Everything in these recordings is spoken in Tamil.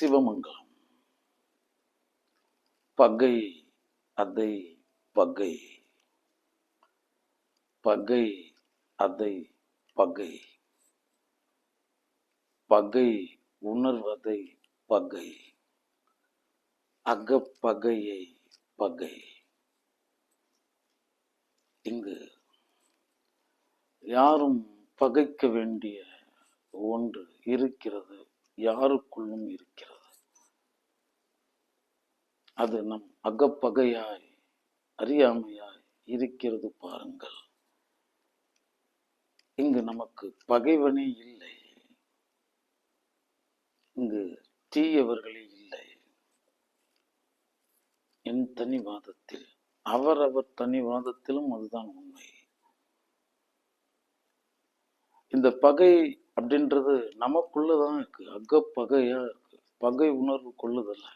சிவமங்கலம். பகை அதை பகை. பகை அதை பகை. பகை உணர்வதை பகை. அகப்பகையை பகை. இங்கு யாரும் பகைக்க வேண்டிய ஒன்று இருக்கிறது. யாருக்குள்ளும் இருக்கிறது. அது நம் அகப்பகையாய் அறியாமையாய் இருக்கிறது பாருங்கள். இங்கு நமக்கு பகைவனே இல்லை. இங்கு தீயவர்களே இல்லை. என் தனிவாதத்தில் அவரவர் தனிவாதத்திலும் அதுதான் உண்மை. இந்த பகை அப்படின்றது நமக்குள்ளதான் இருக்கு. அகப்பகையா இருக்கு. பகை உணர்வு கொள்ளுதல்ல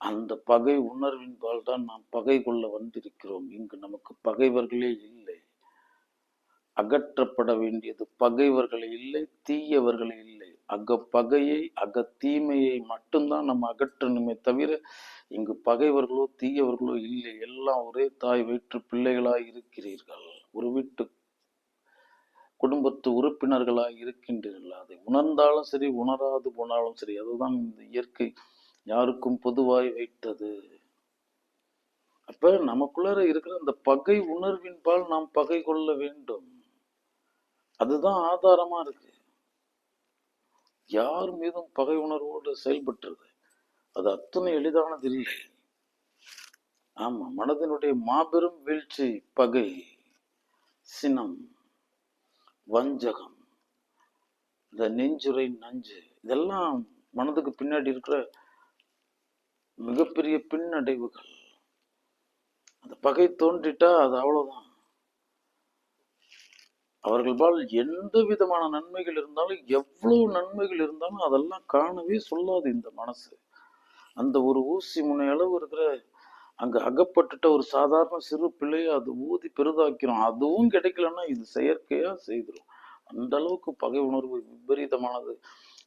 அந்த பகை உணர்வின்பால் தான் நாம் பகை கொள்ள வந்திருக்கிறோம். இங்கு நமக்கு பகைவர்களே இல்லை. அகற்றப்பட வேண்டியது பகைவர்களே இல்லை தீயவர்களே இல்லை. அகப்பகையை அகத்தீமையை மட்டும்தான் நம்ம அகற்றணுமே தவிர இங்கு பகைவர்களோ தீயவர்களோ இல்லை. எல்லாம் ஒரே தாய் வயிற்று பிள்ளைகளாய் இருக்கிறீர்கள். ஒரு வீட்டு குடும்பத்து உறுப்பினர்களாக இருக்கின்றீர்கள். அதை உணர்ந்தாலும் சரி உணராது போனாலும் சரி அதுதான் இந்த இயற்கை. யாருக்கும் பொதுவாய் வைத்தது. அப்ப நமக்குள்ளார இருக்கிற அந்த பகை உணர்வின்பால் நாம் பகை கொள்ள வேண்டும். அதுதான் ஆதாரமா இருக்கு. யார் மீதும் பகை உணர்வோடு செயல்பட்டுறது அது அத்தனை எளிதானது இல்லை. ஆமா மனதினுடைய மாபெரும் வீழ்ச்சி பகை. சினம். வஞ்சகம். இந்த நெஞ்சுரை நஞ்சு இதெல்லாம் மனதுக்கு பின்னாடி இருக்கிற மிகப்பெரிய பின்னடைவுகள். அந்த பகை தோன்றிட்டா அது அவ்வளவுதான். அவர்களால் எந்த விதமான நன்மைகள் இருந்தாலும் எவ்வளவு நன்மைகள் இருந்தாலும் அதெல்லாம் காணவே சொல்லாது இந்த மனசு. அந்த ஒரு ஊசி முனை அளவு இருக்கிற அங்கே அகப்பட்டுட்ட ஒரு சாதாரண சிறு பிள்ளையை அது ஊதி பெரிதாக்கிறோம். அதுவும் கிடைக்கலன்னா இது செயற்கையாக செய்திடும் அந்த அளவுக்கு பகை உணர்வு விபரீதமானது.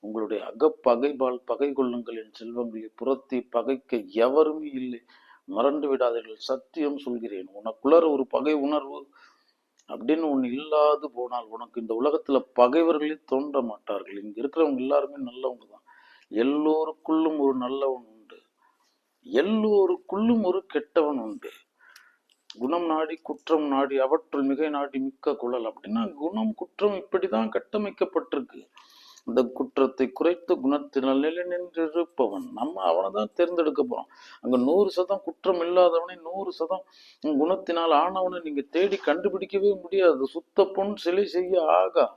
உங்களுடைய அகப்பகைபால் பகை கொள்ளுங்கள் என் செல்வங்களை. புறத்தி பகைக்க எவருமே இல்லை. மறந்து விடாதீர்கள். சத்தியம் சொல்கிறேன். உனக்குள்ளற ஒரு பகை உணர்வு அப்படின்னு ஒன்று இல்லாது போனால் உனக்கு இந்த உலகத்தில் பகைவர்களே தோன்ற மாட்டார்கள். இங்கே இருக்கிறவங்க எல்லாருமே நல்லவங்க தான். எல்லோருக்குள்ளும் ஒரு நல்லவன் எல்லோருக்குள்ளும் ஒரு கெட்டவன் உண்டு. குணம் நாடி குற்றம் நாடி அவற்றுள் மிகை நாடி மிக்க குழல் அப்படின்னா குணம் குற்றம் இப்படிதான் கட்டமைக்கப்பட்டிருக்கு. இந்த குற்றத்தை குறைத்து குணத்தினால் நிலை நின்றிருப்பவன். நம்ம அவனை தான் தேர்ந்தெடுக்க போறோம். அங்க நூறு சதம் குற்றம் இல்லாதவனை நூறு சதம் குணத்தினால் ஆனவனை நீங்க தேடி கண்டுபிடிக்கவே முடியாது. சுத்த பொன் சிலை செய்ய ஆகா.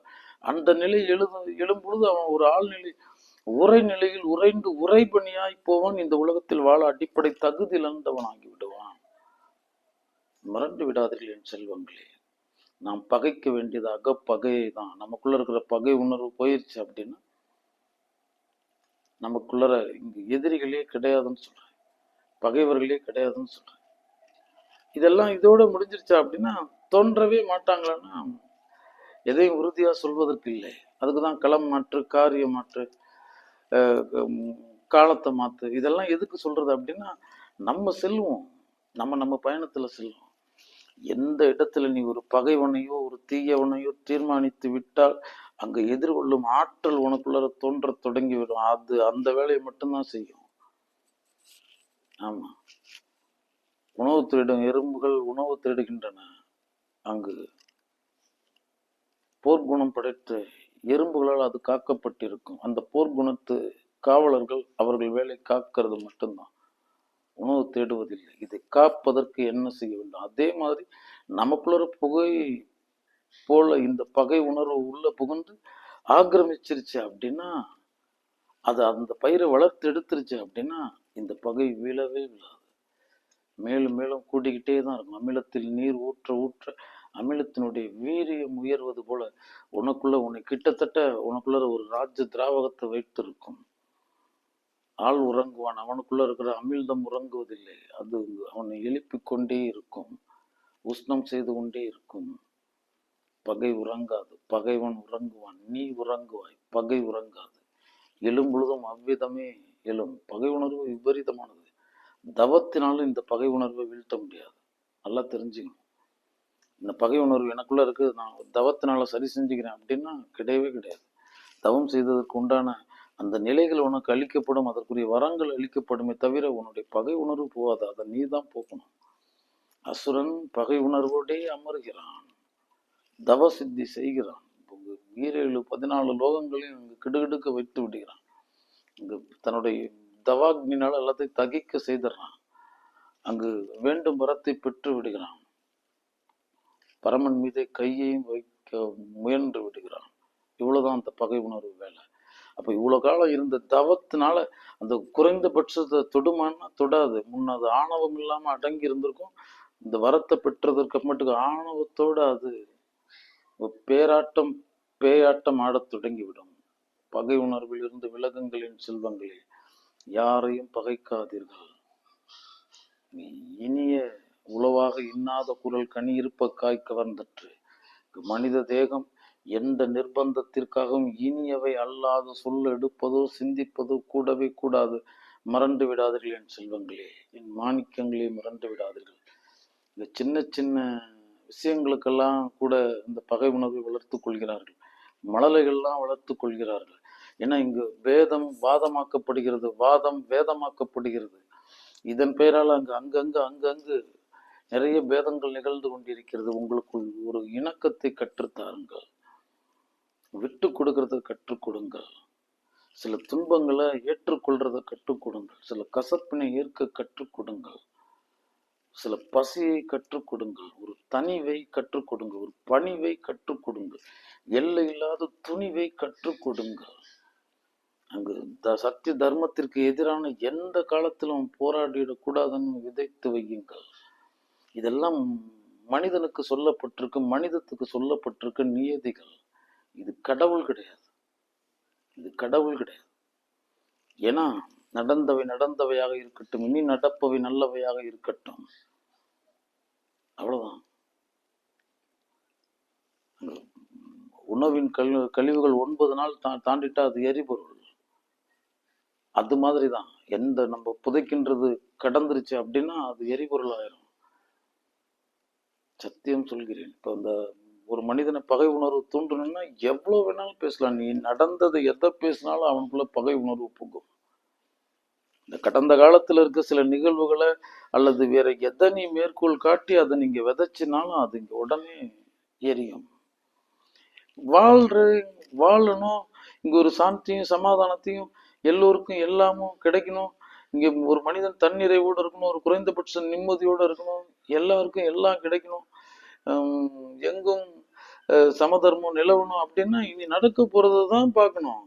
அந்த நிலை எழுது எழும்பொழுது அவன் ஒரு ஆழ்நிலை உரை நிலையில் உறைந்து உறைபணியாய் போவன் இந்த உலகத்தில் வாழ அடிப்படை தகுதி இழந்தவனாகி விடுவான். மறந்து விடாதீர்கள் என் செல்வங்களே. நாம் பகைக்க வேண்டியது அகப்பகையை தான் நமக்குள்ள இருக்கிற பகை உணர்வு போயிருச்சு அப்படின்னா நமக்குள்ள இங்கு எதிரிகளே கிடையாதுன்னு சொல்றேன் பகைவர்களே கிடையாதுன்னு சொல்றேன் இதெல்லாம் இதோட முடிஞ்சிருச்சா அப்படின்னா தோன்றவே மாட்டாங்களான்னா எதையும் உறுதியா சொல்வதற்கு இல்லை. அதுக்கு தான் களம் மாற்று காரியம் மாற்று காலத்தை மாத்து. இதெல்லாம் எதுக்கு சொல்றது அப்படின்னா நம்ம செல்வோம். நம்ம நம்ம பயணத்துல செல்வோம். எந்த இடத்துல நீ ஒரு பகைவனையோ ஒரு தீயவனையோ தீர்மானித்து விட்டால் அங்க எதிர்கொள்ளும் ஆற்றல் உனக்குள்ள தோன்ற தொடங்கிவிடும். அது அந்த வேலையை மட்டும்தான் செய்யும். ஆமா. உணவு திருடும் எறும்புகள் உணவு திருடுகின்றன. அங்கு போர்க்குணம் படைத்து எறும்புகளால் அது காக்கப்பட்டிருக்கும். அந்த போர்க்குணத்து காவலர்கள் அவர்கள் வேலை காக்கிறது மட்டும்தான். உணவு தேடுவதில்லை. இதை காப்பதற்கு என்ன செய்ய வேண்டும்? அதே மாதிரி நமக்குள்ள புகை போல இந்த பகை உணர்வு உள்ள புகுந்து ஆக்கிரமிச்சிருச்சு அப்படின்னா அது அந்த பயிரை வளர்த்து எடுத்துருச்சு அப்படின்னா இந்த பகை வீழவே விழாது. மேலும் மேலும் கூட்டிக்கிட்டே தான் இருக்கும். அமிலத்தில் நீர் ஊற்ற ஊற்ற அமிலத்தினுடைய வீரியம் உயர்வது போல உனக்குள்ள உன்னை கிட்டத்தட்ட உனக்குள்ள ஒரு ராஜ்ய திராவகத்தை வைத்திருக்கும். ஆள் உறங்குவான். அவனுக்குள்ள இருக்கிற அமிழ்தம் உறங்குவதில்லை. அது அவனை எழுப்பிக் கொண்டே இருக்கும். உஷ்ணம் செய்து கொண்டே இருக்கும். பகை உறங்காது. பகைவன் உறங்குவான். நீ உறங்குவாய். பகை உறங்காது. எழும் பொழுதும் அவ்விதமே எழும். பகை உணர்வு விபரீதமானது. தவத்தினாலும் இந்த பகை உணர்வை வீழ்த்த முடியாது. நல்லா தெரிஞ்சுக்கணும். இந்த பகை உணர்வு எனக்குள்ளே இருக்குது. நான் தவத்தினால சரி செஞ்சுக்கிறேன் அப்படின்னா கிடையவே கிடையாது. தவம் செய்ததற்கு உண்டான அந்த நிலைகள் உனக்கு அளிக்கப்படும் அதற்குரிய வரங்கள் அளிக்கப்படுமே தவிர உன்னுடைய பகை உணர்வு போகாது. அதை நீ தான் போக்கணும். அசுரன் பகை உணர்வோடே அமர்கிறான். தவ சித்தி செய்கிறான் ஈரேழு பதினாலு லோகங்களையும் இங்கே கிடுகிடுக்க வைத்து விடுகிறான். இங்கு தன்னுடைய தவாக்னினால் எல்லாத்தையும் தகிக்க செய்திடறான். அங்கு வேண்டும் வரத்தை பெற்று விடுகிறான். பரமன் மீது கையையும் வைக்க முயன்று விடுகிறான். இவ்வளவுதான் அந்த பகை உணர்வு வேலை. அப்ப இவ்வளவு காலம் இருந்த தவத்தினால அந்த குறைந்தபட்சத்தை தொடுமான்னா தொடாது. முன்ன அது ஆணவம் இல்லாம அடங்கி இருந்திருக்கும். இந்த வரத்தை பெற்றதற்கு அப்புறமேட்டுக்கு ஆணவத்தோட அது பேராட்டம் பேயாட்டம் ஆடத் தொடங்கிவிடும். பகை உணர்வில் இருந்து விலகங்களின் செல்வங்களே. யாரையும் பகைக்காதீர்கள். இனிய உளவாக இன்னாத குரல் கனி இருப்ப காய் கவர்ந்தற்று. மனித தேகம் எந்த நிர்பந்தத்திற்காகவும் இனியவை அல்லாத சொல் எடுப்பதோ சிந்திப்பதோ கூடவே கூடாது. மறந்து விடாதீர்கள் என் செல்வங்களே என் மாணிக்கங்களே மறந்து விடாதீர்கள். இந்த சின்ன சின்ன விஷயங்களுக்கெல்லாம் கூட இந்த பகை உணர்வை வளர்த்து கொள்கிறார்கள். மழலைகள்லாம் வளர்த்து கொள்கிறார்கள். ஏன்னா இங்கு வேதம் வாதமாக்கப்படுகிறது வாதம் வேதமாக்கப்படுகிறது. இதன் பெயரால் அங்கு அங்கங்கு அங்கங்கு நிறைய பேதங்கள் நிகழ்ந்து கொண்டிருக்கிறது. உங்களுக்குள் ஒரு இணக்கத்தை கற்றுத்தாருங்கள். விட்டு கொடுக்கறத கற்றுக் கொடுங்கள். சில துன்பங்களை ஏற்றுக்கொள்றத கற்றுக் கொடுங்கள். சில கசப்பினை ஏற்க கற்றுக் கொடுங்கள். சில பசியை கற்றுக் கொடுங்கள். ஒரு தனிவை கற்றுக் கொடுங்கள். ஒரு பணிவை கற்றுக் கொடுங்கள். எல்லை இல்லாத துணிவை கற்றுக் கொடுங்கள். அங்கு த சத்திய தர்மத்திற்கு எதிரான எந்த காலத்திலும் போராடிடக்கூடாதுன்னு விதைத்து வையுங்கள். இதெல்லாம் மனிதனுக்கு சொல்லப்பட்டிருக்கு மனிதத்துக்கு சொல்லப்பட்டிருக்கு நியதிகள். இது கடவுள் கிடையாது. இது கடவுள் கிடையாது. ஏன்னா நடந்தவை நடந்தவையாக இருக்கட்டும் இனி நடப்பவை நல்லவையாக இருக்கட்டும். அவ்வளவுதான். உணவின் கழி கழிவுகள் ஒன்பது நாள் தா தாண்டிட்டா அது எரிபொருள். அது மாதிரி தான் எந்த நம்ம புதைக்கின்றது கடந்துருச்சு அப்படின்னா அது எரிபொருள் ஆயிரும் சத்தியம் சொல்கிறேன். இப்போ அந்த ஒரு மனிதனை பகை உணர்வு தூண்டணும்னா எவ்வளவு வேணாலும் பேசலாம். நீ நடந்தது எதை பேசினாலும் அவனுக்குள்ள பகை உணர்வு போகும் இந்த கடந்த காலத்துல இருக்க சில நிகழ்வுகளை அல்லது வேற எதை நீ மேற்கோள் காட்டி அதை நீங்க விதைச்சினாலும் அது இங்க உடனே எரியும். வாழ்ற வாழணும். இங்க ஒரு சாந்தியும் சமாதானத்தையும் எல்லோருக்கும் எல்லாமும் கிடைக்கணும். இங்க ஒரு மனிதன் தன்னிறைவோடு இருக்கணும் ஒரு குறைந்தபட்ச நிம்மதியோடு இருக்கணும் எல்லாருக்கும் எல்லாம் கிடைக்கணும். எங்கும் சமதர்மம் நிலவணும் அப்படின்னா இனி நடக்க போறதை தான் பார்க்கணும்.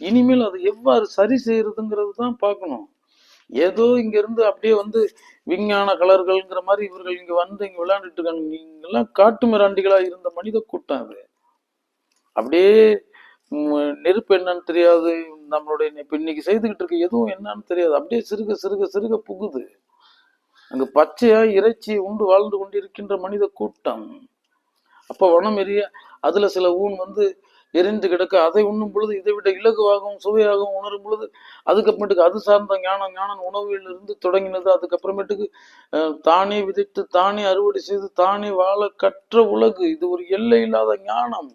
இனிமேல் அதை எவ்வாறு சரி செய்யறதுங்கிறது தான் பார்க்கணும். ஏதோ இங்க இருந்து அப்படியே வந்து விஞ்ஞான கலர்கள்ங்கிற மாதிரி இவர்கள் இங்க வந்து இங்க விளையாண்டுட்டு இருக்காங்க. நீங்கெல்லாம் காட்டு மிராண்டிகளா இருந்த மனித கூட்டம் அது. அப்படியே நெருப்பு என்னன்னு தெரியாது நம்மளுடைய இப்போ இன்னைக்கு செய்துக்கிட்டு இருக்க எதுவும் என்னன்னு தெரியாது. அப்படியே சிறுக சிறுக சிறுக புகுது. அங்கு பச்சையா இறைச்சி உண்டு வாழ்ந்து கொண்டிருக்கின்ற மனித கூட்டம். அப்ப வனம் எரிய அதுல சில ஊன் வந்து எரிந்து கிடக்க அதை உண்ணும் பொழுது இதை விட இலகுவாகவும் சுவையாகவும் உணரும் பொழுது அதுக்கப்புறமேட்டுக்கு அது சார்ந்த ஞானம் ஞானம் உணவில் இருந்து தொடங்கினது. அதுக்கப்புறமேட்டுக்கு தானே விதைத்து தானே அறுவடை செய்து தானே வாழ கற்ற உலகு. இது ஒரு எல்லை இல்லாத ஞானம்.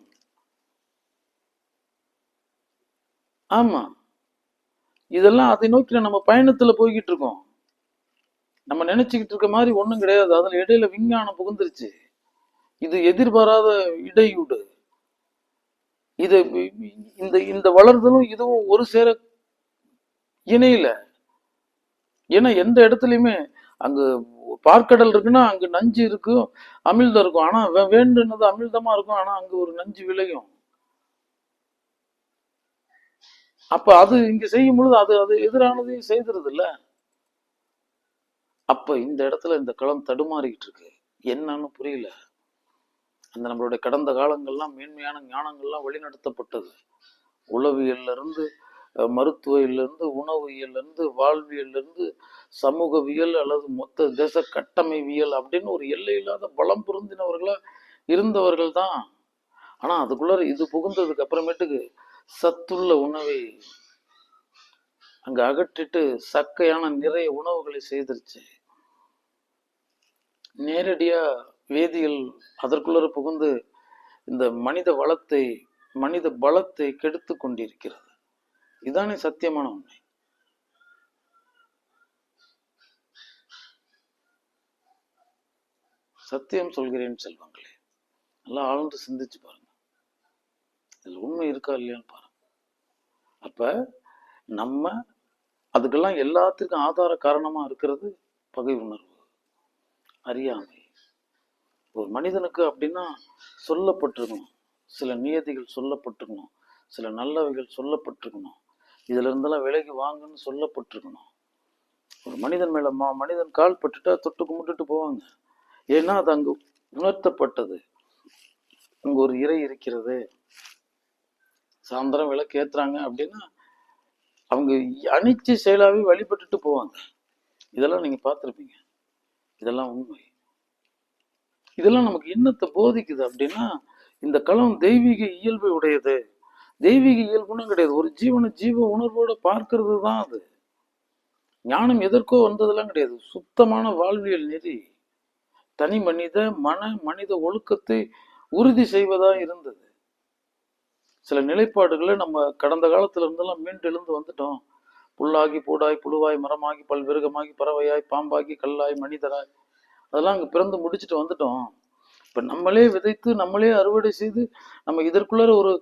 ஆமாம் இதெல்லாம் அதை நோக்கி நம்ம பயணத்தில் போய்கிட்டு இருக்கோம் நம்ம நினைச்சுக்கிட்டு இருக்க மாதிரி ஒன்றும் கிடையாது. அதில் இடையில விஞ்ஞானம் புகுந்துருச்சு. இது எதிர்பாராத இடையூடு. இது இந்த இந்த வளர்தலும் இதுவும் ஒரு சேர இணையில. ஏன்னா எந்த இடத்துலையுமே அங்கு பார்க்கடல் இருக்குன்னா அங்கு நஞ்சு இருக்கும் அமிழ்தம் இருக்கும். ஆனா வேண்டுனது அமிழ்தமா இருக்கும். ஆனா அங்கு ஒரு நஞ்சு விளையும். அப்ப அது இங்க செய்யும் பொழுது அது அது எதிரானதையும் செய்துருது இல்ல அப்ப இந்த இடத்துல இந்த களம் தடுமாறிக்கிட்டு இருக்கு என்னன்னு புரியல. அந்த நம்மளுடைய கடந்த காலங்கள்லாம் மேன்மையான ஞானங்கள்லாம் வழிநடத்தப்பட்டது. உளவியல்ல இருந்து அஹ், மருத்துவியல்ல இருந்து உணவியல்ல இருந்து வாழ்வியல்ல இருந்து சமூகவியல் அல்லது மொத்த தேச கட்டமைவியல் அப்படின்னு ஒரு எல்லை இல்லாத பலம் பொருந்தினவர்களா இருந்தவர்கள் தான் ஆனா அதுக்குள்ள இது புகுந்ததுக்கு அப்புறமேட்டுக்கு சத்துள்ள உணவை அங்க அகற்றிட்டு சக்கையான நிறைய உணவுகளை செய்திருச்சு. நேரடியா வேதியியல் அதற்குள்ள புகுந்து இந்த மனித வளத்தை மனித பலத்தை கெடுத்து கொண்டிருக்கிறது. இதானே சத்தியமான உண்மை. சத்தியம் சொல்கிறேன் செல்வங்களே. நல்லா ஆழ்ந்து சிந்திச்சு பாருங்க. இதில் உண்மை இருக்கா இல்லையான்னு பாருங்க. அப்போ நம்ம அதுக்கெல்லாம் எல்லாத்துக்கும் ஆதார காரணமாக இருக்கிறது பகை உணர்வு அறியாமை. ஒரு மனிதனுக்கு அப்படின்னா சொல்லப்பட்டிருக்கணும். சில நியதிகள் சொல்லப்பட்டிருக்கணும். சில நல்லவைகள் சொல்லப்பட்டிருக்கணும். இதுல இருந்தெல்லாம் விலகி வாங்கன்னு சொல்லப்பட்டிருக்கணும். ஒரு மனிதன் மேல மா மனிதன் கால் பட்டுட்டா தொட்டு கும்பிட்டுட்டு போவாங்க. ஏன்னா அது அங்கு உணர்த்தப்பட்டது. அங்கு ஒரு இறை இருக்கிறது. சாயந்தரம் விளக்கு ஏத்துறாங்க அப்படின்னா அவங்க அணிச்சு செயலாவே வழிபட்டுட்டு போவாங்க. இதெல்லாம் நீங்க பார்த்துருப்பீங்க. இதெல்லாம் உண்மை. இதெல்லாம் நமக்கு என்னத்தை போதிக்குது அப்படின்னா இந்த களம் தெய்வீக இயல்பு உடையது. தெய்வீக இயல்புன்னு கிடையாது. ஒரு ஜீவன ஜீவ உணர்வோட பார்க்கறது தான் அது. ஞானம் எதற்கோ வந்ததெல்லாம் கிடையாது. சுத்தமான வாழ்வியல் நெறி. தனி மனித மன மனித ஒழுக்கத்தை உறுதி செய்வதா இருந்தது. சில நிலைப்பாடுகளை நம்ம கடந்த காலத்துல இருந்தெல்லாம் மீண்டு எழுந்து வந்துட்டோம். புல்லாகி பூடாய் புழுவாய் மரமாகி பல்விருகமாகி பறவையாய் பாம்பாகி கல்லாய் மனிதராய். அதெல்லாம் அங்கே பிறந்து முடிச்சுட்டு வந்துட்டோம். இப்போ நம்மளே விதைத்து நம்மளே அறுவடை செய்து நம்ம இதற்குள்ளார ஒரு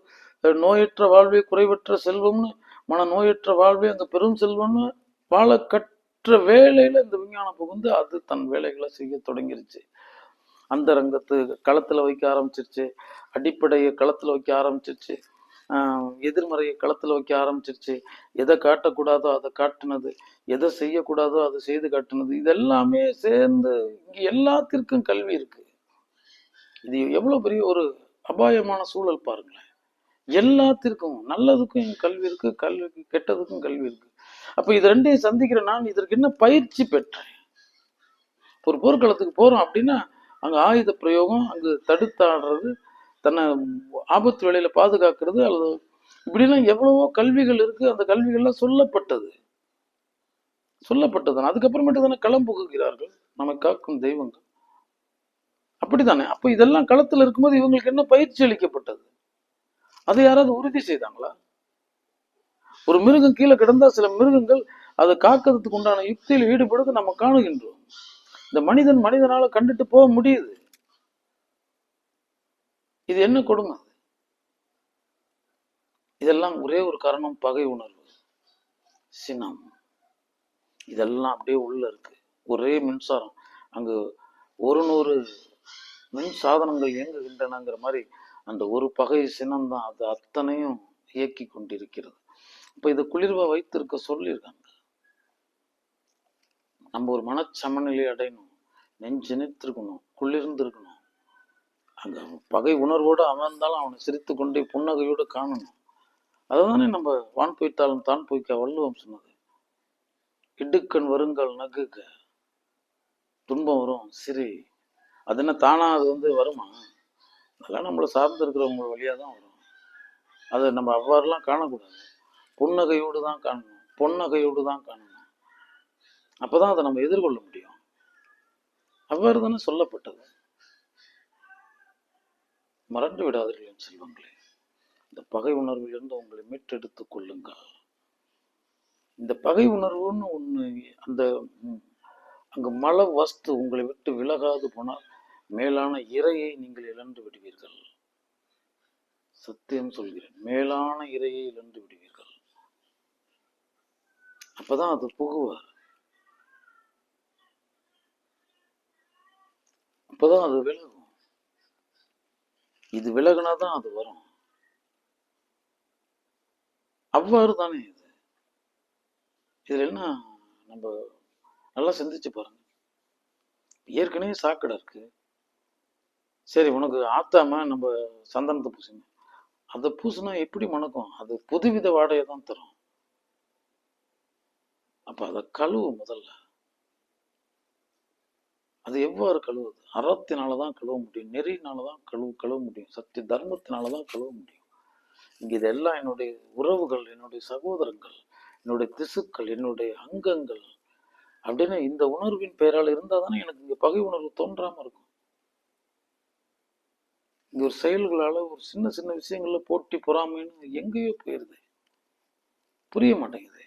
நோயற்ற வாழ்வே குறைவற்ற செல்வம்னு மன நோயற்ற வாழ்வே அந்த பெரும் செல்வம்னு வாழ கற்ற வேலையில் இந்த விஞ்ஞானம் புகுந்து அது தன் வேலைகளை செய்ய தொடங்கிருச்சு. அந்த ரங்கத்து களத்தில் வைக்க ஆரம்பிச்சிருச்சு. அடிப்படையை களத்தில் வைக்க ஆரம்பிச்சிருச்சு. எதிர்மறையை களத்தில் வைக்க ஆரம்பிச்சிருச்சு. எதை காட்டக்கூடாதோ அதை காட்டினது. எதை செய்யக்கூடாதோ அதை செய்து காட்டினது. இதெல்லாமே சேர்ந்து இங்கே எல்லாத்திற்கும் கல்வி இருக்கு. இது எவ்வளோ பெரிய ஒரு அபாயமான சூழல் பாருங்களேன். எல்லாத்திற்கும் நல்லதுக்கும் கல்வி இருக்கு கல்விக்கு கெட்டதுக்கும் கல்வி இருக்கு. அப்ப இது ரெண்டையும் சந்திக்கிற நான் இதற்கு என்ன பயிற்சி பெற்றேன்? ஒரு போர்க்களத்துக்கு போறோம் அப்படின்னா அங்க ஆயுத பிரயோகம் அங்கு தடுத்தாடுறது தன்னை ஆபத்து வேலையில பாதுகாக்கிறது அல்லது இப்படிலாம் எவ்வளவோ கல்விகள் இருக்கு. அந்த கல்விகள்லாம் சொல்லப்பட்டது. சொல்லப்பட்டது. அதுக்கப்புறமேட்டு தானே களம் புகுகிறார்கள். நம்மை காக்கும் தெய்வங்கள். அப்படித்தானே? அப்ப இதெல்லாம் களத்துல இருக்கும்போது இவங்களுக்கு என்ன பயிற்சி அளிக்கப்பட்டது? அதை யாராவது உறுதி செய்தாங்களா? ஒரு மிருகம் கீழே கிடந்தா சில மிருகங்கள் அதை காக்கிறதுக்கு உண்டான யுக்தியில் ஈடுபடுறது நம்ம காணுகின்றோம். இந்த மனிதன் மனிதனால கண்டுட்டு போக முடியுது. இது என்ன கொடுமை? இதெல்லாம் ஒரே ஒரு காரணம் பகை உணர்வு. சினம். இதெல்லாம் அப்படியே உள்ள இருக்கு. ஒரே மின்சாரம். அங்கு ஒரு நூறு மின் சாதனங்கள் இயங்குகின்றனங்கிற மாதிரி அந்த ஒரு பகை சினம் தான் அது அத்தனையும் இயக்கி கொண்டிருக்கிறது. இப்ப இதை குளிர்வா வைத்திருக்க சொல்லியிருக்காங்க. நம்ம ஒரு மனச்சமநிலை அடையணும். நெஞ்சு நினைத்திருக்கணும். குளிர்ந்து அந்த பகை உணர்வோடு அவன் இருந்தாலும் அவனை சிரித்து கொண்டே புன்னகையோடு காணணும். அதுதானே நம்ம வான் பொய்த்தாலும் தான் பொய்க்க வள்ளுவம் சொன்னது. இடுக்கண் வருங்கள் நகுக துன்பம் வரும் சிரி. அது என்ன தானா அது வந்து வருமா? அதெல்லாம் நம்மளை சார்ந்து இருக்கிறவங்க வழியாக தான் வரும். அதை நம்ம அவ்வாறுலாம் காணக்கூடாது. புன்னகையோடு தான் காணணும். பொன்னகையோடு தான் காணணும். அப்போதான் அதை நம்ம எதிர்கொள்ள முடியும். அவ்வாறு தானே சொல்லப்பட்டது. மறந்து விடாதீர்கள் என் செல்வங்களே. இந்த பகை உணர்விலிருந்து உங்களை மீட்டெடுத்துக் கொள்ளுங்கள். இந்த பகை உணர்வுன்னு ஒன்று அந்த அங்கு அங்க மல வஸ்து உங்களை விட்டு விலகாது போனால் மேலான இறையை நீங்கள் இழந்து விடுவீர்கள். சத்தியம் சொல்கிறேன் மேலான இறையை இழந்து விடுவீர்கள். அப்பதான் அது புகுவார். அப்பதான் அது விலகும். இது விலகுனா தான் அது வரும். அவ்வாறு தானே இது? இதுல என்ன நம்ம நல்லா சிந்திச்சு பாருங்க. ஏற்கனவே சாக்கடை இருக்கு. சரி உனக்கு ஆத்தாம நம்ம சந்தனத்தை பூசுங்க அதை பூசினா எப்படி மணக்கும்? அது புதுவித வாடகை தான் தரும். அப்ப அதை கழுவு முதல்ல. அது எவ்வாறு கழுவுது அறத்தினால தான் கழுவ முடியும். நெறியினால தான் கழுவு கழுவ முடியும். சத்திய தர்மத்தினால தான் கழுவ முடியும். இங்கே இதெல்லாம் என்னுடைய உறவுகள் என்னுடைய சகோதரங்கள் என்னுடைய திசுக்கள் என்னுடைய அங்கங்கள் அப்படின்னு இந்த உணர்வின் பெயரால் இருந்தால் தானே எனக்கு இங்கே பகை உணர்வு தோன்றாமல் இருக்கும். இந்த ஒரு செயல்களால் ஒரு சின்ன சின்ன விஷயங்களில் போட்டி பொறாமைன்னு எங்கேயோ போயிடுது புரிய மாட்டேங்குது.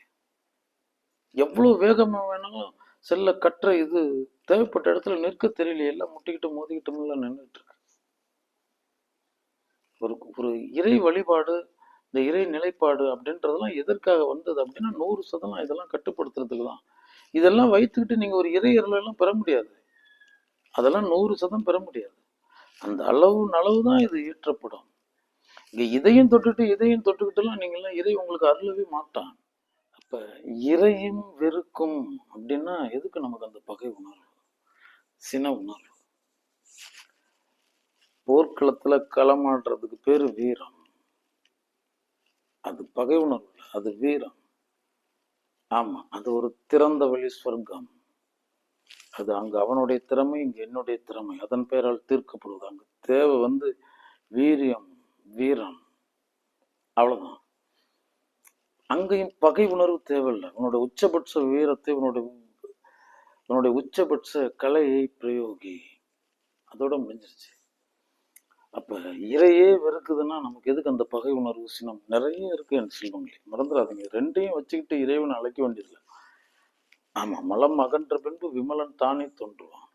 எவ்வளோ வேகமாக வேணாலும் செல்ல கற்ற இது தேவைப்பட்ட இடத்துல நிற்க தெரியல எல்லாம் முட்டிக்கிட்டு மோதிக்கிட்டும் எல்லாம் நின்றுட்டு இருக்கு. ஒரு ஒரு இறை வழிபாடு இந்த இறை நிலைப்பாடு அப்படின்றதெல்லாம் எதற்காக வந்தது அப்படின்னா நூறு சதம் இதெல்லாம் கட்டுப்படுத்துறதுக்கு தான். இதெல்லாம் வைத்துக்கிட்டு நீங்க ஒரு இறை எல்லாம் பெற முடியாது. அதெல்லாம் நூறு சதம் பெற முடியாது. அந்த அளவு அளவு தான் இது ஈற்றப்படும் இங்கே இதையும் தொட்டுட்டு இதையும் தொட்டுக்கிட்டுலாம் நீங்களாம் இறை உங்களுக்கு அருளவே மாட்டான் இறையும் வெறுக்கும் அப்படின்னா எதுக்கு நமக்கு அந்த பகை உணர்வு? சின உணர்வு. போர்க்களத்துல களமாடுறதுக்கு பேரு வீரம். அது பகை உணர்வு அது வீரம். ஆமா அது ஒரு திறந்த வழி சொர்க்கம். அது அங்க அவனுடைய திறமை இங்க என்னுடைய திறமை. அதன் பெயரால் தீர்க்கப்படுவது. அங்க தேவை வந்து வீரியம் வீரம். அவ்வளவுதான். அங்கேயும் பகை உணர்வு தேவையில்லை. உன்னோட உச்சபட்ச வீரத்தை உன்னோட உன்னுடைய உச்சபட்ச கலையை பிரயோகி. அதோட முடிஞ்சிருச்சு. அப்ப இறையே வெறுக்குதுன்னா நமக்கு எதுக்கு அந்த பகை உணர்வு சினம்? நிறைய இருக்கு என் செல்வங்களே. மறந்துடாதீங்க. ரெண்டையும் வச்சுக்கிட்டு இறைவனை அழைக்க வேண்டியதில்லை. ஆமா மலம் அகன்ற பின்பு விமலன் தானே தோன்றுவான்.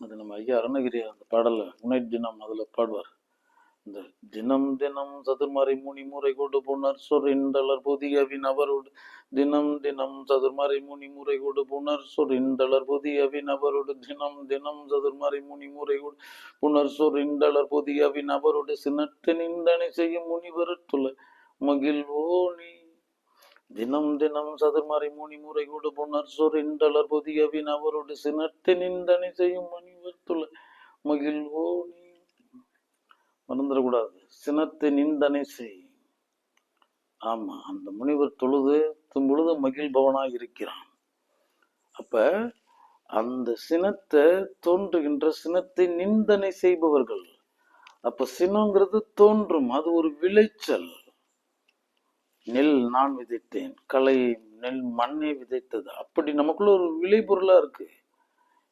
அது நம்ம ஐயா அருணகிரி அந்த பாடலை முனை தினம் அதுல பாடுவார் இந்த தினம் தினம் சதுர்மறை முனி முறை கொடு புனர் சொறிண்டலர் புதியவின் அவரோடு. தினம் தினம் சதுர்மறை முனி முறை கொடு புனர் சொறிண்டலர் புதியவின் அவரோடு. தினம் தினம் சதுர்மறை முனி முறை கொடு புனர் சொறிண்டலர் புதியவின் அவரோடு. சினத்து நிந்தனை செய்யும் முனிவருட்டுள்ள மகிழ்வோ நீ தினம் தினம் சதுர்மறை முனி முறை கொடு புனர் சொறிண்டலர் புதியவின் அவரோடு. சினத்து நிந்தனை செய்யும் முனிவருத்துள்ள நீ மறந்துடக்கூடாது. சினத்தை நிந்தனை செய். ஆமா அந்த முனிவர் தொழுது தும்பொழுது மகிழ்பவனாக இருக்கிறான். அப்ப அந்த சினத்தை தோன்றுகின்ற சினத்தை நிந்தனை செய்பவர்கள் அப்ப சினங்கிறது தோன்றும். அது ஒரு விளைச்சல். நெல் நான் விதைத்தேன் களை நெல் மண்ணை விதைத்தது. அப்படி நமக்குள்ள ஒரு விளைபொருளா இருக்கு.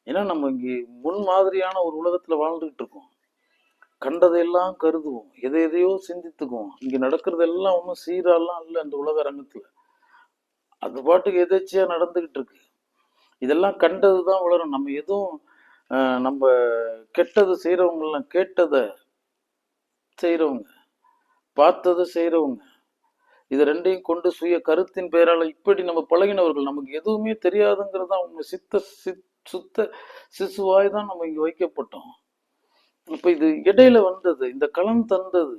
ஏன்னா நம்ம இங்கே முன் மாதிரியான ஒரு உலகத்துல வாழ்ந்துகிட்டு இருக்கோம். கண்டதையெல்லாம் கருதுவோம். எதை எதையோ சிந்தித்துக்குவோம். இங்கே நடக்கிறது எல்லாம் ஒன்றும் சீராலாம் இல்லை அந்த உலக அரங்கத்தில். அது பாட்டுக்கு எதேச்சியாக நடந்துக்கிட்டு இருக்கு இதெல்லாம் கண்டது தான் வளரும் நம்ம எதுவும் நம்ம கெட்டது செய்யறவங்கலாம் கேட்டதை செய்கிறவங்க பார்த்ததை செய்கிறவங்க இது ரெண்டையும் கொண்டு சுய கருத்தின் பெயரால் இப்படி நம்ம பழகினவர்கள் நமக்கு எதுவுமே தெரியாதுங்கிறது தான் அவங்க சித்த சித் சுத்த சிசுவாய் தான் நம்ம இங்கே வைக்கப்பட்டோம். இப்போ இது இடையில வந்தது இந்த களம் தந்தது.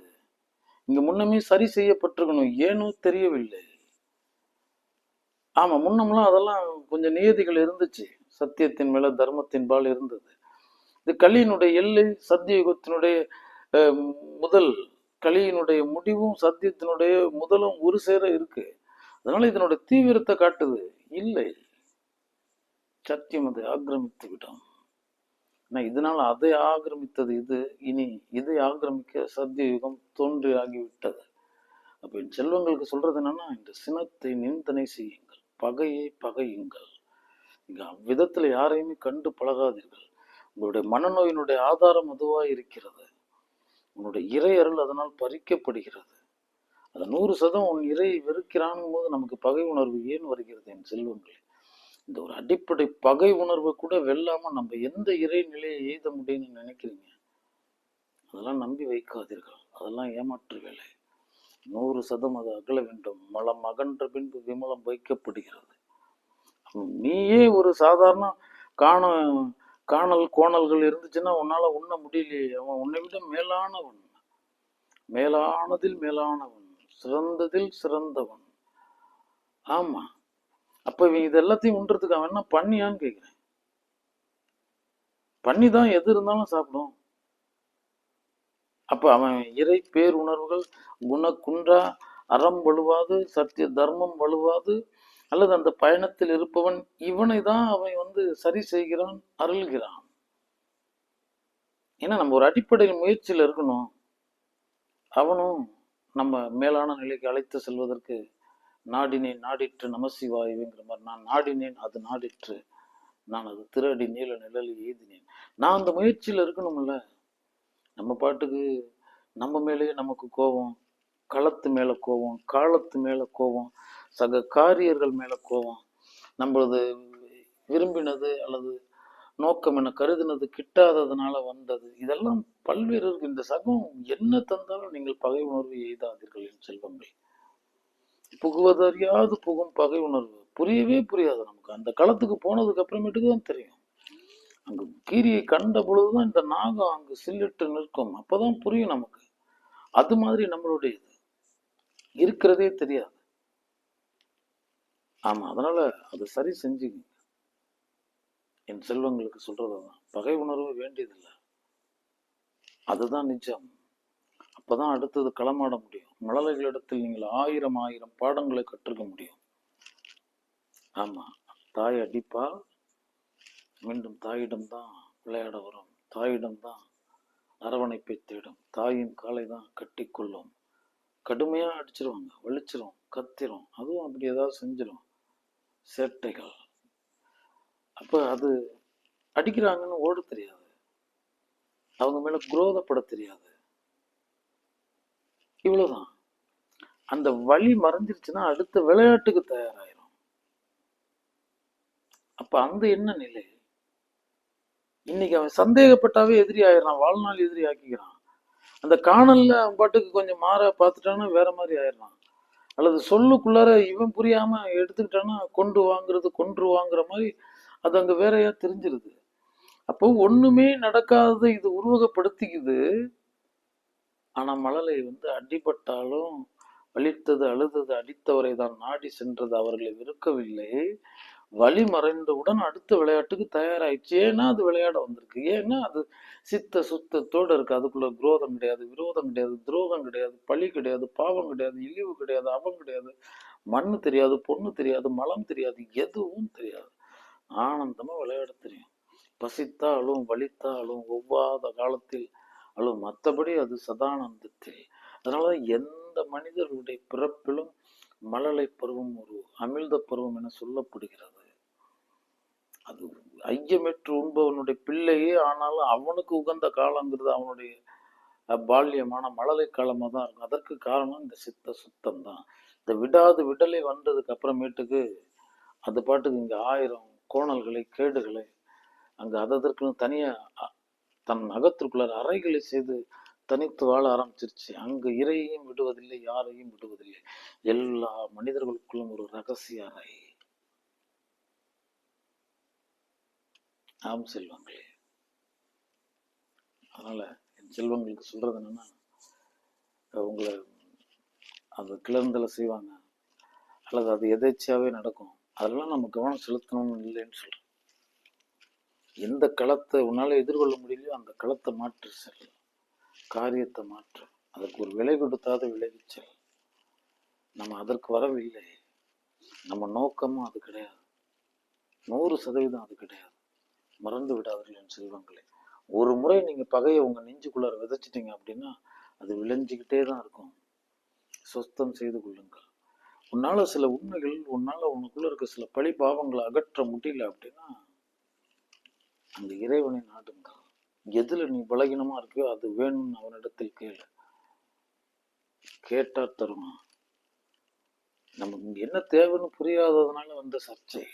இங்க முன்னமே சரி செய்யப்பட்டிருக்கணும். ஏனோ தெரியவில்லை. ஆமா முன்னம்லாம் அதெல்லாம் கொஞ்சம் நியதிகள் இருந்துச்சு. சத்தியத்தின் மேல தர்மத்தின் பால் இருந்தது. இது கலியினுடைய எல்லை சத்தியுகத்தினுடைய அஹ், முதல் கலியினுடைய முடிவும் சத்தியத்தினுடைய முதலும் ஒரு சேர இருக்கு. அதனால இதனுடைய தீவிரத்தை காட்டுது. இல்லை. சத்தியம் அதை ஆக்கிரமித்து விடும் ஆனால் இதனால் அதை ஆக்கிரமித்தது இது. இனி இதை ஆக்கிரமிக்க சத்திய யுகம் தோன்றி ஆகிவிட்டது அப்ப என் செல்வங்களுக்கு சொல்றது என்னன்னா இந்த சினத்தை நிந்தனை செய்யுங்கள். பகையை பகையுங்கள். நீங்கள் அவ்விதத்தில் யாரையுமே கண்டு பழகாதீர்கள். உங்களுடைய மனநோயினுடைய ஆதாரம் அதுவாக இருக்கிறது. உன்னுடைய இறை அருள் அதனால் பறிக்கப்படுகிறது. அது நூறு சதம் உன் இறை வெறுக்கிறான் போது நமக்கு பகை உணர்வு ஏன் வருகிறது என் செல்வங்களே? இந்த ஒரு அடிப்படை பகை உணர்வை கூட வெல்லாமல் நம்ம எந்த இறை நிலையை எய்த முடியும்னு நினைக்கிறீங்க? அதெல்லாம் நம்பி வைக்காதீர்கள். அதெல்லாம் ஏமாற்று வேலை. நூறு சதம் அது அகல வேண்டும். மலம் அகன்ற பின்பு விமலம் வைக்கப்படுகிறது. நீயே ஒரு சாதாரண காண காணல் கோணல்கள் இருந்துச்சுன்னா உன்னால உண்ண முடியலையே. அவன் உன்னை விட மேலானவன். மேலானதில் மேலானவன். சிறந்ததில் சிறந்தவன். ஆமா. அப்ப இவன் இது எல்லாத்தையும் உண்றதுக்கு அவன் என்ன பண்ணியான்னு கேக்குறேன். பண்ணி தான் எது இருந்தாலும் சாப்பிடும். அப்ப அவன் இறை பேர் உணர்வுகள் குண குன்றா அறம் வலுவாது சத்திய தர்மம் வலுவாது அல்லது அந்த பயணத்தில் இருப்பவன் இவனை தான் அவன் வந்து சரி செய்கிறான் அருள்கிறான். ஏன்னா நம்ம ஒரு அடிப்படையில் முயற்சியில் இருக்கணும். அவனும் நம்ம மேலான நிலைக்கு அழைத்து செல்வதற்கு நாடினேன் நாடிற்று நமசிவாயுங்கிற மாதிரி. நான் நாடினேன் அது நாடிற்று. நான் அது திருடி நீல நிழலில் எய்தினேன். நான் அந்த முயற்சியில் இருக்கணும்ல. நம்ம பாட்டுக்கு நம்ம மேலேயே நமக்கு கோபம் களத்து மேலே கோபம் காலத்து மேலே கோபம் சக காரியர்கள் மேலே கோபம். நம்மளது விரும்பினது அல்லது நோக்கம் என கருதினது கிட்டாததுனால வந்தது. இதெல்லாம் பல்வேறு இருக்கு. இந்த சகம் என்ன தந்தாலும் நீங்கள் பகை உணர்வு எய்தாதீர்கள் என் செல்வங்கள். புகுவதறியாது புகும் பகை உணர்வு. புரியவே புரியாது நமக்கு. அந்த களத்துக்கு போனதுக்கு அப்புறமேட்டுக்கு தான் தெரியும். அங்கு கீரியை கண்ட பொழுதுதான் இந்த நாகம் அங்கு சில்லிட்டு நிற்கும். அப்பதான் புரியும் நமக்கு. அது மாதிரி நம்மளுடைய இது இருக்கிறதே தெரியாது. ஆமா அதனால அதை சரி செஞ்சுங்க என் செல்வங்களுக்கு சொல்றதுதான். பகை உணர்வு வேண்டியதில்லை. அதுதான் நிஜம். அப்பதான் அடுத்தது களமாட முடியும். மழலைகளிடத்தில் நீங்கள் ஆயிரம் ஆயிரம் பாடங்களை கற்றுக்க முடியும். ஆமா தாய் அடிப்பால் மீண்டும் தாயிடம்தான் விளையாட வரும். தாயிடம்தான் அரவணைப்பை தேடும். தாயின் காலை தான் கட்டி கொள்ளும் கடுமையா அடிச்சிருவாங்க வலிச்சிரும் கத்திரும் அதுவும் அப்படி ஏதாவது செஞ்சிடும் சேட்டைகள். அப்ப அது அடிக்கிறாங்கன்னு ஓட தெரியாது. அவங்க மேல குரோதப்பட தெரியாது. இவ்வளவுதான். அந்த வழி மறைஞ்சிருச்சுன்னா அடுத்த விளையாட்டுக்கு தயாராயிரும். அப்ப அந்த என்ன நிலை? இன்னைக்கு அவன் சந்தேகப்பட்டாவே எதிரி ஆயிடுறான் வாழ்நாள் எதிரி ஆக்கிக்கிறான். அந்த காணல்ல அவன் பாட்டுக்கு கொஞ்சம் மாற பார்த்துட்டான்னா வேற மாதிரி ஆயிடுறான். அல்லது சொல்லுக்குள்ளார இவன் புரியாம எடுத்துக்கிட்டான்னா கொண்டு வாங்குறது கொன்று வாங்குற மாதிரி அது அங்க வேறையா தெரிஞ்சிருது. அப்போ ஒண்ணுமே நடக்காத இது உருவகப்படுத்திக்குது. ஆனால் மழலை வந்து அடிபட்டாலும் வலித்தது அழுதது அடித்தவரை தான் நாடி சென்றது அவர்களை விருக்கவில்லை வழி மறைந்தவுடன் அடுத்த விளையாட்டுக்கு தயாராயிடுச்சு. ஏன்னா அது விளையாட வந்திருக்கு. ஏன்னா அது சித்த சுத்தத்தோடு இருக்கு. அதுக்குள்ள குரோதம் கிடையாது விரோதம் கிடையாது துரோகம் கிடையாது பழி கிடையாது பாவம் கிடையாது இழிவு கிடையாது அவம் கிடையாது மண்ணு தெரியாது பொண்ணு தெரியாது மலம் தெரியாது எதுவும் தெரியாது. ஆனந்தமா விளையாட தெரியும். பசித்தாலும் வலித்தாலும் ஒவ்வாத காலத்தில் அல்லது மற்றபடி அது சதானந்தத்தில் அதனால எந்த மனிதருடைய பிறப்பிலும் மழலை பருவம் ஒரு அமிழ்த பருவம் என சொல்லப்படுகிறது. அது ஐயமெற்று உண்பவனுடைய பிள்ளையே ஆனாலும் அவனுக்கு உகந்த காலங்கிறது அவனுடைய பால்யமான மழலை காலமாக தான் இருக்கும். அதற்கு காரணம் இந்த சித்த சுத்தம் தான். இந்த விடாது விடலை வந்ததுக்கு அப்புறமேட்டுக்கு அது பாட்டுக்கு இங்கே ஆயிரம் கோணல்களை கேடுகளை அங்கே அதற்குன்னு தனியாக தன் அகத்திற்குள்ளார அறைகளை செய்து தனித்து வாழ ஆரம்பிச்சிருச்சு. அங்கு இறையையும் விடுவதில்லை யாரையும் விடுவதில்லை. எல்லா மனிதர்களுக்குள்ளும் ஒரு ரகசிய அறை. ஆம் செல்வங்களே. அதனால என் செல்வங்களுக்கு சொல்றது என்னன்னா உங்களை அந்த கிளர்ந்தலை செய்வாங்க. அல்லது அது எதேச்சியாவே நடக்கும். அதெல்லாம் நம்ம கவனம் செலுத்தணும்னு இல்லைன்னு சொல்றேன். எந்த களத்தை உன்னால் எதிர்கொள்ள முடியலையோ அந்த களத்தை மாற்று செல். காரியத்தை மாற்று. அதற்கு ஒரு விலை கொடுத்தாத விலகி செல். நம்ம அதற்கு வரவில்லை. நம்ம நோக்கமும் அது கிடையாது. நூறு சதவீதம் அது கிடையாது. மறந்து விடாதீர்கள் என் செல்வங்களே. ஒரு முறை நீங்கள் பகையை உங்கள் நெஞ்சுக்குள்ளார விதைச்சிட்டீங்க அப்படின்னா அது விளைஞ்சிக்கிட்டே தான் இருக்கும். சொஸ்தம் செய்து கொள்ளுங்கள். உன்னால் சில உண்மைகள் உன்னால் உனக்குள்ளே இருக்க சில பழி பாவங்களை அகற்ற முடியல அப்படின்னா அந்த இறைவனை நாடுங்கள் எதுல நீ பலகீனமா இருக்கியோ அது வேணும்னு அவனிடத்தில் கேளு. கேட்டா தருமா. நமக்கு இங்க என்ன தேவைன்னு புரியாததுனால வந்த சர்ச்சை.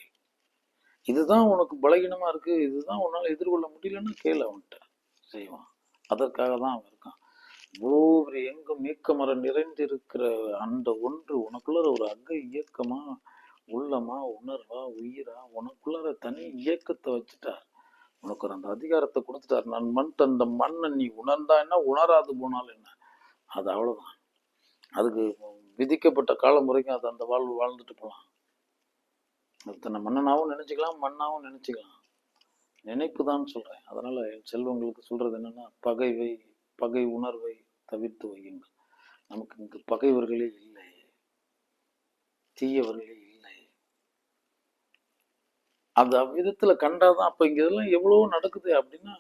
இதுதான் உனக்கு பலகீனமா இருக்கு. இதுதான் உன்னால எதிர்கொள்ள முடியலன்னு கேளு அவன்கிட்ட. செய்வான். அதற்காக தான் அவன் இருக்கான். இவ்வளோ பெரிய எங்கும் இயக்கமர நிறைந்திருக்கிற அந்த ஒன்று உனக்குள்ள ஒரு அக இயக்கமா உள்ளமா உணர்வா உயிரா உனக்குள்ளார தனி இயக்கத்தை வச்சுட்டார். உனக்கு ஒரு அந்த அதிகாரத்தை கொடுத்துட்டார். நான் அந்த மண்ணை நீ உணர்ந்தா என்ன? உணராது போனால் என்ன? அது அவ்வளோதான் அதுக்கு விதிக்கப்பட்ட காலம் வரைக்கும் அது அந்த வாழ்வு வாழ்ந்துட்டு போகலாம் தன்னை மன்னனாகவும் நினச்சிக்கலாம் மண்ணாகவும் நினச்சிக்கலாம். நினைப்பு தான் சொல்கிறேன் அதனால் என் செல்வங்களுக்கு சொல்கிறது என்னென்னா பகைவை பகை உணர்வை தவிர்த்து வையுங்கள். நமக்கு இங்கு பகைவர்களே இல்லை. தீயவர்களே அந்த விதத்தில் கண்டாதான் அப்போ இங்கே இதெல்லாம் எவ்வளோ நடக்குது அப்படின்னா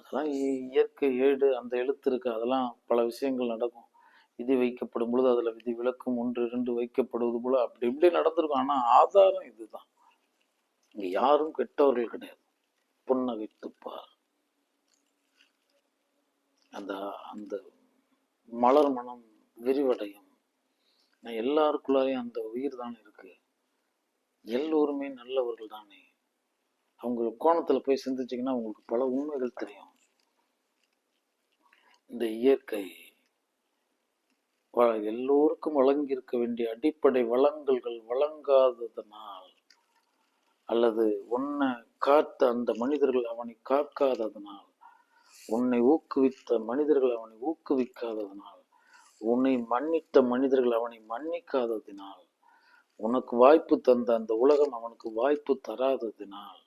அதெல்லாம் இ- இயற்கை ஏடு அந்த எழுத்து இருக்குது அதெல்லாம் பல விஷயங்கள் நடக்கும். விதி வைக்கப்படும் பொழுது அதில் விதி விலக்கும் ஒன்று இரண்டு வைக்கப்படுவது போல் அப்படி இப்படி நடந்திருக்கும். ஆனால் ஆதாரம் இதுதான். இங்கே யாரும் கெட்டவர்கள் கிடையாது. புன்னகைத்துப்பார். அந்த அந்த மலர் மனம் விரிவடையும். எல்லாருக்குள்ளாரையும் அந்த உயிர் தான் இருக்குது எல்லோருமே நல்லவர்கள் தானே? அவங்க கோணத்துல போய் சிந்திச்சீங்கன்னா உங்களுக்கு பல உண்மைகள் தெரியும். இந்த இயற்கை வ- எல்லோருக்கும் வழங்கியிருக்க வேண்டிய அடிப்படை வளங்கள்கள் வழங்காததனால் அல்லது உன்னை காத்த அந்த மனிதர்கள் அவனை காக்காததனால் உன்னை ஊக்குவித்த மனிதர்கள் அவனை ஊக்குவிக்காததனால் உன்னை மன்னித்த மனிதர்கள் அவனை மன்னிக்காததினால் உனக்கு வாய்ப்பு தந்த அந்த உலகம் அவனுக்கு வாய்ப்பு தராததினால்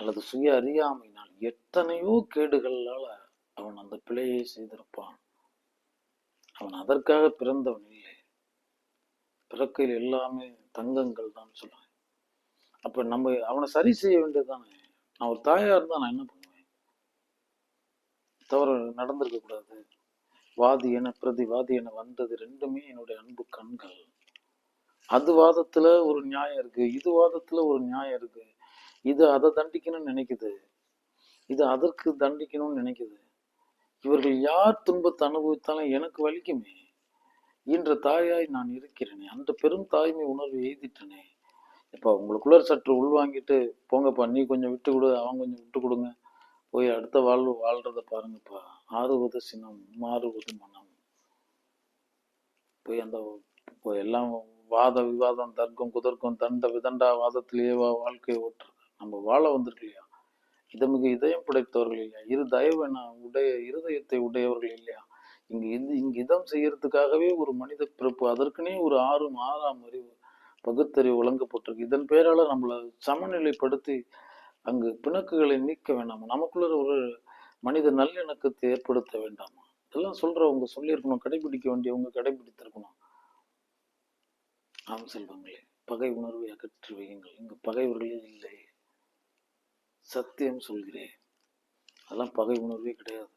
அல்லது சுய அறியாமையினால் எத்தனையோ கேடுகளால அவன் அந்த பிழையை செய்திருப்பான். அவன் அதற்காக பிறந்தவன். இல்லை பிறக்கையில் எல்லாமே தங்கங்கள் தான் சொல்லுவேன். அப்ப நம்ம அவனை சரி செய்ய வேண்டியதுதானே? நான் ஒரு தாயா இருந்தா நான் என்ன பண்ணுவேன்? தவறு நடந்திருக்க கூடாது. வாதி என பிரதிவாதி என வந்தது ரெண்டுமே என்னுடைய அன்பு கண்கள். அது வாதத்துல ஒரு நியாயம் இருக்கு இது வாதத்துல ஒரு நியாயம் இருக்கு. இது அதை தண்டிக்கணும்னு நினைக்குது. இது அதற்கு தண்டிக்கணும்னு நினைக்குது. இவர்கள் யார் துன்பத்தை அனுபவித்தாலும் எனக்கு வலிக்குமே. இன்ற தாயாய் நான் இருக்கிறேனே அந்த பெரும் தாய்மை உணர்வு எழுதிட்டனே இப்போ உங்களுக்குள்ள சற்று உள்வாங்கிட்டு போங்கப்பா நீ கொஞ்சம் விட்டு கொடு அவங்க கொஞ்சம் விட்டு கொடுங்க. போய் அடுத்த வாழ்வு வாழ்றத பாருங்கப்பா. ஆறுவது சினம் மாறுவது மனம். போய் அந்த எல்லாம் வாத விவாதம் தர்க்கம் குதர்க்கம் தண்ட விதண்டா வாதத்திலேயே வா வாழ்க்கையை ஓட்டுறது நம்ம வாழ வந்திருக்கு இல்லையா? மிக இதயம் படைத்தவர்கள் இல்லையா? இரு தயவன உடைய இருதயத்தை உடையவர்கள் இல்லையா? இங்கு இது இங்கு இதம் செய்யறதுக்காகவே ஒரு மனித பிறப்பு அதற்குனே ஒரு ஆறும் ஆறாம் அறிவு பகுத்தறிவு வழங்கப்பட்டிருக்கு. இதன் பேரால நம்மளை சமநிலைப்படுத்தி அங்கு பிணக்குகளை நீக்க வேண்டாமா? நமக்குள்ள ஒரு மனித நல்லிணக்கத்தை ஏற்படுத்த வேண்டாமா? இதெல்லாம் சொல்றவங்க சொல்லியிருக்கணும் கடைபிடிக்க வேண்டியவங்க கடைபிடித்திருக்கணும். ஆம் செல்வங்களே பகை உணர்வை அகற்றி வையுங்கள். இங்கு பகைவர்களே இல்லை. சத்தியம் சொல்கிறேன். அதெல்லாம் பகை உணர்வே கிடையாது.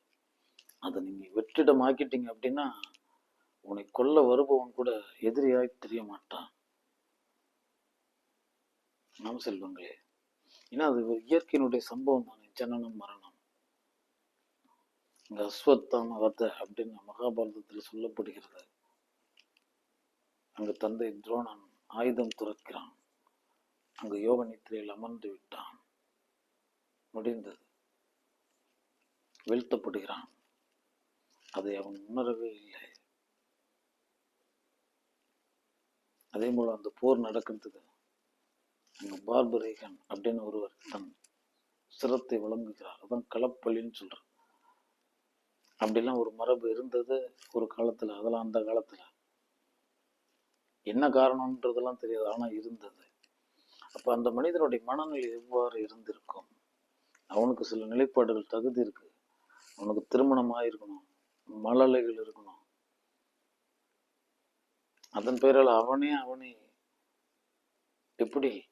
அதை நீங்க வெற்றிடம் ஆக்கிட்டீங்க அப்படின்னா உன்னை கொல்ல வருபவன் கூட எதிரியாய் தெரிய மாட்டான். நாம் செல்வங்களே. ஏன்னா அது இயற்கையினுடைய சம்பவம் தானே. ஜனனம் மரணம். இங்க அஸ்வத்தான வத அப்படின்னு மகாபாரதத்தில் சொல்லப்படுகிறது. அங்கு தந்தை துரோணன் ஆயுதம் துறக்கிறான். அங்கு யோக நித்திரையில் அமர்ந்து விட்டான். முடிந்தது. வீழ்த்தப்படுகிறான். அதை அவன் உணரவே இல்லை. அதே போல அந்த போர் நடக்கிறதுக்கு அங்க பார்பரேகன் அப்படின்னு ஒருவர் தன் சிரத்தை வழங்குகிறார். அதான் களப்பள்ளின்னு சொல்றார். அப்படிலாம் ஒரு மரபு இருந்தது ஒரு காலத்துல அதெல்லாம் அந்த காலத்துல. என்ன காரணம்ன்றதெல்லாம் தெரியாது. ஆனா இருந்தது. அப்ப அந்த மனிதனுடைய மனநிலை எவ்வாறு இருந்திருக்கும்? அவனுக்கு சில நிலைப்பாடுகள் தகுதி இருக்கு. அவனுக்கு திருமணம் ஆயிருக்கணும். மழலைகள் இருக்கணும். அதன் பெயரால் அவனே அவனை எப்படி?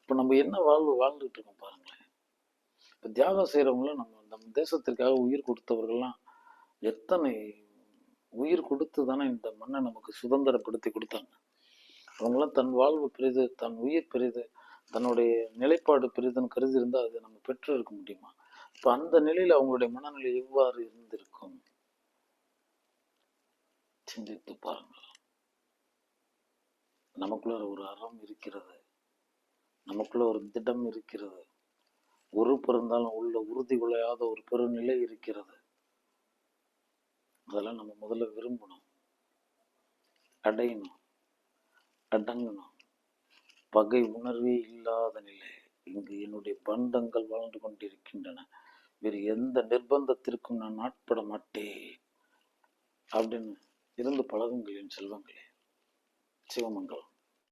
இப்ப நம்ம என்ன வாழ்வு வாழ்ந்துட்டு இருக்கோம் பாருங்களேன். இப்ப தியாகம் செய்யறவங்களும் நம்ம நம்ம தேசத்திற்காக உயிர் கொடுத்தவர்கள்லாம் எத்தனை உயிர் கொடுத்து தானே இந்த மண்ணை நமக்கு சுதந்திரப்படுத்தி கொடுத்தாங்க. அவங்களாம் தன் வாழ்வு பெரிது தன் உயிர் பெரிது தன்னுடைய நிலைப்பாடு பெரிதுன்னு கருதி இருந்தால் அதை நம்ம பெற்று இருக்க முடியுமா? இப்ப அந்த நிலையில அவங்களுடைய மனநிலை எவ்வாறு இருந்திருக்கும்? சிந்தித்து பாருங்கள். நமக்குள்ள ஒரு அறம் இருக்கிறது. நமக்குள்ள ஒரு திடம் இருக்கிறது. உறுப்பு இருந்தாலும் உள்ள உறுதி கொள்ளையாத ஒரு பெருநிலை இருக்கிறது. அதெல்லாம் நம்ம முதல்ல விரும்பணும். அடையணும். அடங்கணும். பகை உணர்வே இல்லாத நிலை. இங்கு என்னுடைய பந்தங்கள் வாழ்ந்து கொண்டிருக்கின்றன. வேறு எந்த நிர்பந்தத்திற்கும் நான் நாட்பட மாட்டேன். அப்படின்னு இருந்து பழகுங்கள் என் செல்வங்களே. சிவமங்கலம்.